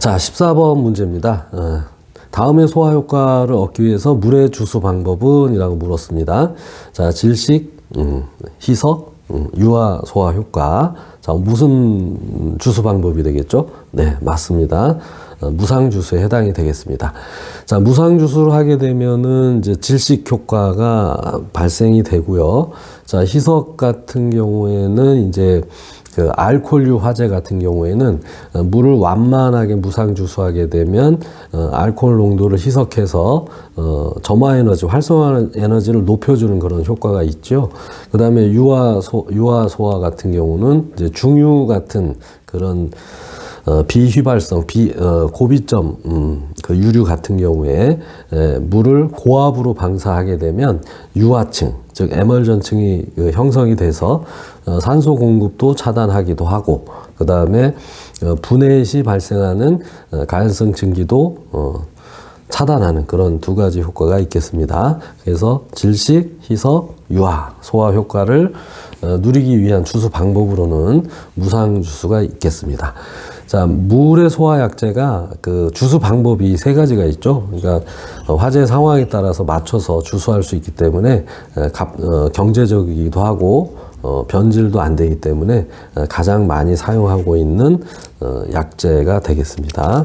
자, 14번 문제입니다. 어, 다음의 소화 효과를 얻기 위해서 물의 주수 방법은? 이라고 물었습니다. 자, 질식, 음, 희석, 음, 유화 소화 효과. 자, 무슨 주수 방법이 되겠죠? 네, 맞습니다. 어, 무상 주수에 해당이 되겠습니다. 자, 무상 주수를 하게 되면은 이제 질식 효과가 발생이 되고요. 자, 희석 같은 경우에는 이제 그 알코올류 화재 같은 경우에는 어, 물을 완만하게 무상 주수하게 되면 어, 알코올 농도를 희석해서 어, 점화 에너지, 활성화 에너지를 높여주는 그런 효과가 있죠. 그 다음에 유화소, 유화소화 같은 경우는 이제 중유 같은 그런 어, 비휘발성, 비, 어, 고비점, 음, 그 유류 같은 경우에 에, 물을 고압으로 방사하게 되면 유화층, 즉 에멀전층이 그 형성이 돼서 어, 산소 공급도 차단하기도 하고 그 다음에 어, 분해 시 발생하는 어, 가연성 증기도 어, 차단하는 그런 두 가지 효과가 있겠습니다. 그래서 질식, 희석, 유화, 소화 효과를 어, 누리기 위한 주수 방법으로는 무상 주수가 있겠습니다. 자, 물의 소화 약제가 그 주수 방법이 세 가지가 있죠. 그러니까 어, 화재 상황에 따라서 맞춰서 주수할 수 있기 때문에 에, 값- 어, 경제적이기도 하고 어, 변질도 안 되기 때문에 어, 가장 많이 사용하고 있는 어, 약제가 되겠습니다.